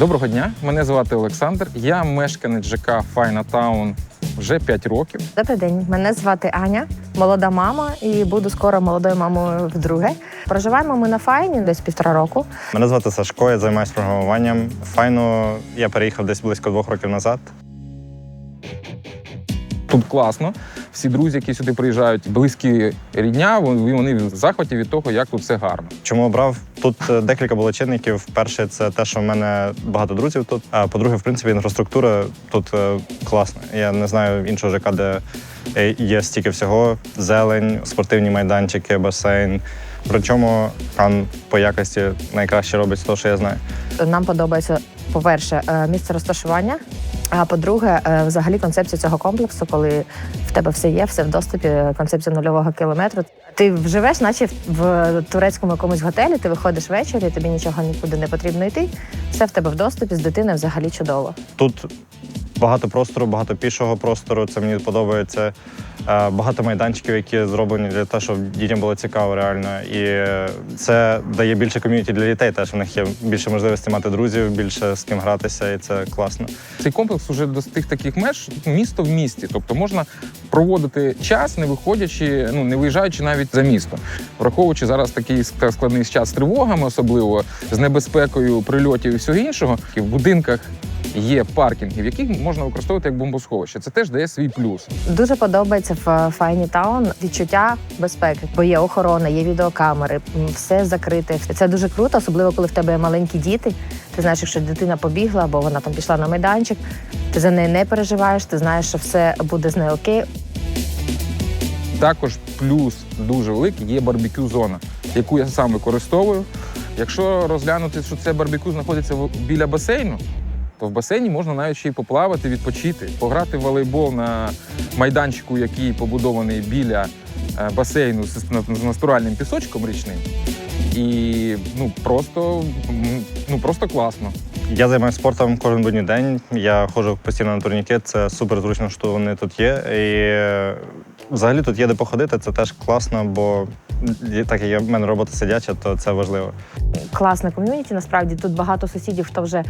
Доброго дня, мене звати Олександр. Я мешканець ЖК Файна Таун вже 5 років. Добрий день, мене звати Аня, молода мама, і буду скоро молодою мамою вдруге. Проживаємо ми на Файні десь півтора року. Мене звати Сашко, я займаюся програмуванням. Файно я переїхав десь близько двох років назад. Тут класно. Всі друзі, які сюди приїжджають, близькі рідня, вони вони в захваті від того, як тут все гарно. Чому обрав? Тут е, декілька було чинників. Перше, це те, що в мене багато друзів тут. А по-друге, в принципі, інфраструктура тут е, класна. Я не знаю іншого ЖК, де е, є стільки всього: зелень, спортивні майданчики, басейн. Причому кан по якості найкраще робить з того, що я знаю. Нам подобається, по-перше, місце розташування. А по-друге, е, взагалі концепція цього комплексу, коли в тебе все є, все в доступі, концепція нульового кілометру. Ти живеш, наче в турецькому якомусь готелі, ти виходиш ввечері, тобі нічого нікуди не потрібно йти. Все в тебе в доступі з дитиною взагалі чудово. Тут багато простору, багато пішого простору. Це мені подобається. Е, Багато майданчиків, які зроблені для того, щоб дітям було цікаво реально. І це дає більше ком'юніті для дітей. Теж у них є більше можливості мати друзів, більше з ким гратися, і це класно. Цей комплекс вже достиг таких меж місто в місті. Тобто можна проводити час, не виходячи, ну не виїжджаючи навіть за місто, враховуючи зараз такий складний час з тривогами, особливо з небезпекою прильотів і всього іншого. В будинках є паркінги, в яких можна використовувати як бомбосховище. Це теж дає свій плюс. Дуже подобається в Файні Таун відчуття безпеки, бо є охорона, є відеокамери, все закрите. Це дуже круто, особливо коли в тебе є маленькі діти. Ти знаєш, якщо дитина побігла, або вона там пішла на майданчик, ти за неї не переживаєш, ти знаєш, що все буде з нею окей. Також плюс дуже великий є барбекю зона, яку я сам використовую. Якщо розглянути, що це барбекю знаходиться біля басейну, то в басейні можна навіть ще й поплавати, відпочити, пограти в волейбол на майданчику, який побудований біля е, басейну з, натуральним пісочком річним. І ну просто, ну просто класно. Я займаюся спортом кожен будній день. Я ходжу постійно на турніки. Це супер зручно, що вони тут є. І е, взагалі тут є де походити. Це теж класно, бо так як в мене робота сидяча, то це важливо. Класне ком'юніті. Насправді тут багато сусідів, хто вже,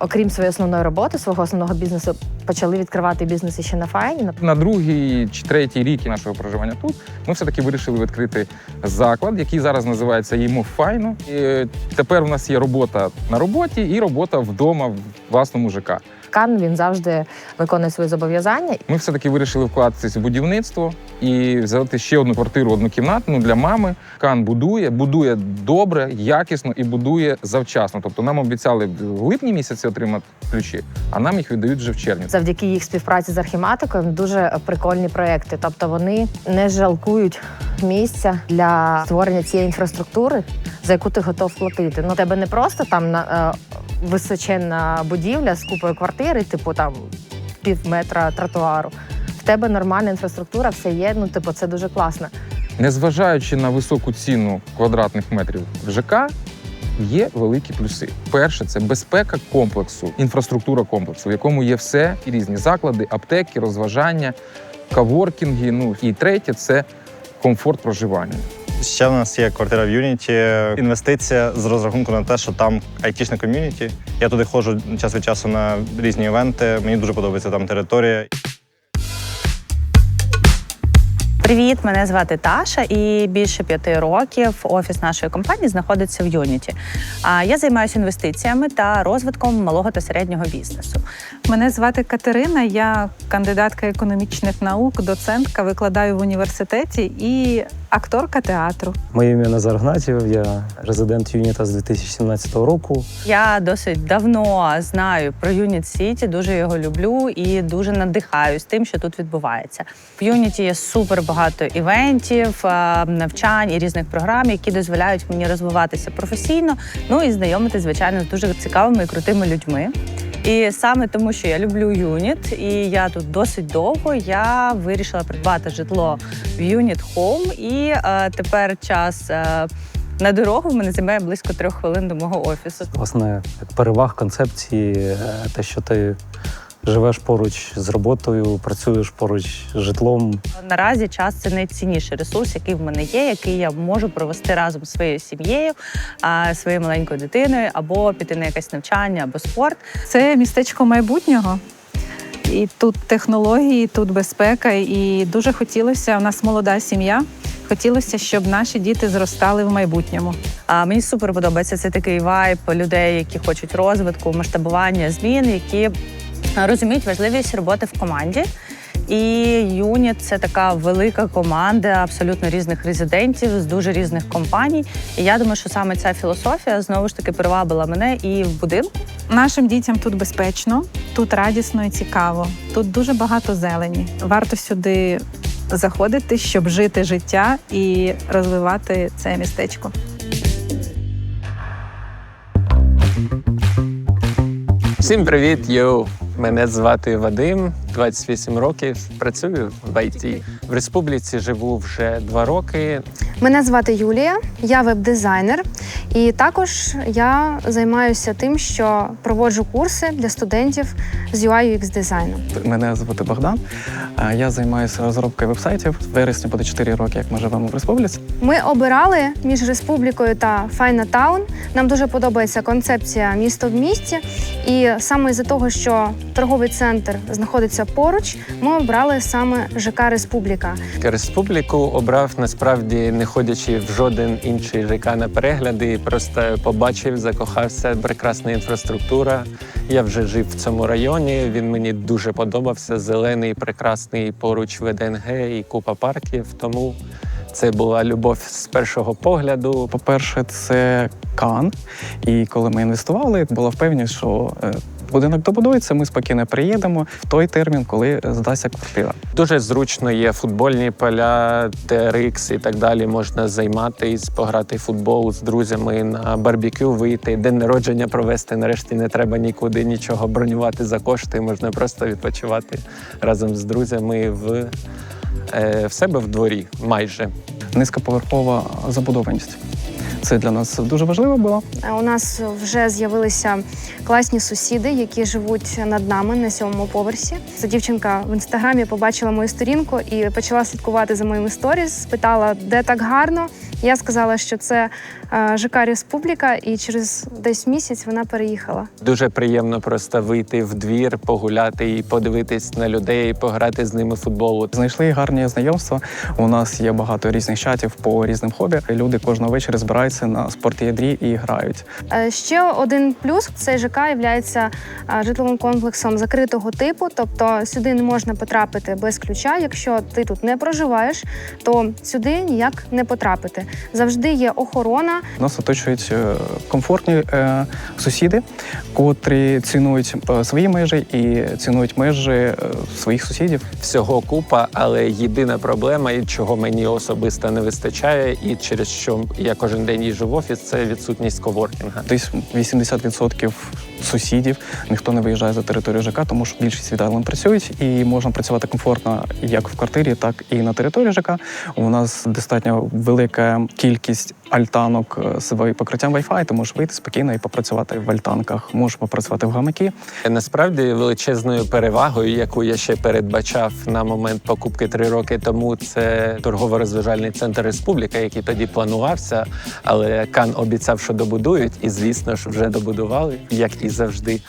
окрім своєї основної роботи, свого основного бізнесу, почали відкривати бізнеси ще на Файні. На другий чи третій рік нашого проживання тут ми все-таки вирішили відкрити заклад, який зараз називається «Їмо файно. І тепер у нас є робота на роботі і робота вдома в власному ЖК. Кан він завжди виконує свої зобов'язання. Ми все-таки вирішили вкладатися в будівництво і взяти ще одну квартиру однокімнатну для мами. Кан будує, будує добре, якісно і будує завчасно. Тобто нам обіцяли в липні місяці отримати ключі, а нам їх віддають вже в червні. Завдяки їх співпраці з архіматикою дуже прикольні проекти. Тобто вони не жалкують місця для створення цієї інфраструктури, за яку ти готов платити. Ну, тебе не просто там на е, височенна будівля з купою квартири, типу там пів метра тротуару. В тебе нормальна інфраструктура, все є. Ну, типу, це дуже класно. Незважаючи на високу ціну квадратних метрів в ЖК, є великі плюси. Перше це безпека комплексу, інфраструктура комплексу, в якому є все і різні заклади, аптеки, розважання, каворкінги. Ну і третє це комфорт проживання. Ще в нас є квартира в Юніті. Інвестиція з розрахунку на те, що там айтішне ком'юніті. Я туди ходжу час від часу на різні івенти. Мені дуже подобається там територія. Привіт, мене звати Таша, і більше п'яти років офіс нашої компанії знаходиться в Юніті. А я займаюся інвестиціями та розвитком малого та середнього бізнесу. Мене звати Катерина, я кандидатка економічних наук, доцентка, викладаю в університеті і акторка театру. Моє ім'я Назар Гнатів, я резидент Юніта з 2017 року. Я досить давно знаю про Юніт Сіті, дуже його люблю і дуже надихаюсь тим, що тут відбувається. В Юніті є супер багато івентів, е, навчань і різних програм, які дозволяють мені розвиватися професійно, ну і знайомитися, звичайно, з дуже цікавими і крутими людьми. І саме тому, що я люблю юніт, і я тут досить довго, я вирішила придбати житло в Юніт Home. І е, тепер час е, на дорогу в мене займає близько трьох хвилин до мого офісу. Власне, як переваг концепції, е, те, що ти Живеш поруч з роботою, працюєш поруч з житлом. Наразі час це найцінніший ресурс, який в мене є, який я можу провести разом зі своєю сім'єю, а, своєю маленькою дитиною, або піти на якесь навчання або спорт. Це містечко майбутнього. І тут технології, тут безпека. І дуже хотілося, у нас молода сім'я. Хотілося, щоб наші діти зростали в майбутньому. А мені супер подобається це такий вайб людей, які хочуть розвитку, масштабування змін, які розуміють важливість роботи в команді. І юніт це така велика команда абсолютно різних резидентів з дуже різних компаній. І я думаю, що саме ця філософія знову ж таки привабила мене і в будинку. Нашим дітям тут безпечно, тут радісно і цікаво. Тут дуже багато зелені. Варто сюди заходити, щоб жити життя і розвивати це містечко. Всім привіт, йоу! Мене звати Вадим, 28 років. Працюю в ІТ. В республіці живу вже два роки. Мене звати Юлія, я веб-дизайнер, і також я займаюся тим, що проводжу курси для студентів з UI UX дизайну. Мене звати Богдан. Я займаюся розробкою вебсайтів. В вересні буде 4 роки, як ми живемо в республіці. Ми обирали між республікою та Файна Таун. Нам дуже подобається концепція місто в місті. І саме із-за того, що торговий центр знаходиться поруч, ми обрали саме ЖК Республіка. Республіку обрав насправді не ходячи в жоден інший ЖК на перегляди. Просто побачив, закохався. Прекрасна інфраструктура. Я вже жив в цьому районі. Він мені дуже подобався. Зелений, прекрасний поруч ВДНГ і купа парків. Тому це була любов з першого погляду. По-перше, це Кан. І коли ми інвестували, була впевненість, що е, будинок добудується, ми спокійно приїдемо в той термін, коли здасться квартира. Дуже зручно є футбольні поля, TRX і так далі. Можна займатись, пограти футбол з друзями на барбекю, вийти, день народження провести. Нарешті не треба нікуди нічого бронювати за кошти. Можна просто відпочивати разом з друзями в, в себе в дворі майже. Низькоповерхова забудованість. Це для нас дуже важливо було. Е, У нас вже з'явилися класні сусіди, які живуть над нами на сьомому поверсі. Ця дівчинка в інстаграмі побачила мою сторінку і почала слідкувати за моїми сторіс. Спитала, де так гарно. Я сказала, що це е, ЖК Республіка, і через десь місяць вона переїхала. Дуже приємно просто вийти в двір, погуляти і подивитись на людей, пограти з ними в футбол. Знайшли гарні знайомства. У нас є багато різних чатів по різним хобі. Люди кожного вечора збираються на спортядрі і грають. Е, Ще один плюс цей ЖК є житловим комплексом закритого типу, тобто сюди не можна потрапити без ключа. Якщо ти тут не проживаєш, то сюди ніяк не потрапити. Завжди є охорона. Нас оточують е, комфортні е, сусіди, котрі цінують е, свої межі і цінують межі своїх сусідів. Всього купа, але єдина проблема, і чого мені особисто не вистачає, і через що я кожен день їжджу в офіс, це відсутність коворкінга. Десь 80% сусідів ніхто не виїжджає за територію ЖК, тому що більшість віддалено працюють і можна працювати комфортно як в квартирі, так і на території ЖК. У нас достатньо велика кількість альтанок е, з покриттям Wi-Fi, ти можеш вийти спокійно і попрацювати в альтанках. Можеш попрацювати в гамакі. Насправді величезною перевагою, яку я ще передбачав на момент покупки три роки тому, це торгово-розважальний центр Республіка, який тоді планувався, але Кан обіцяв, що добудують, і звісно ж вже добудували, як і завжди.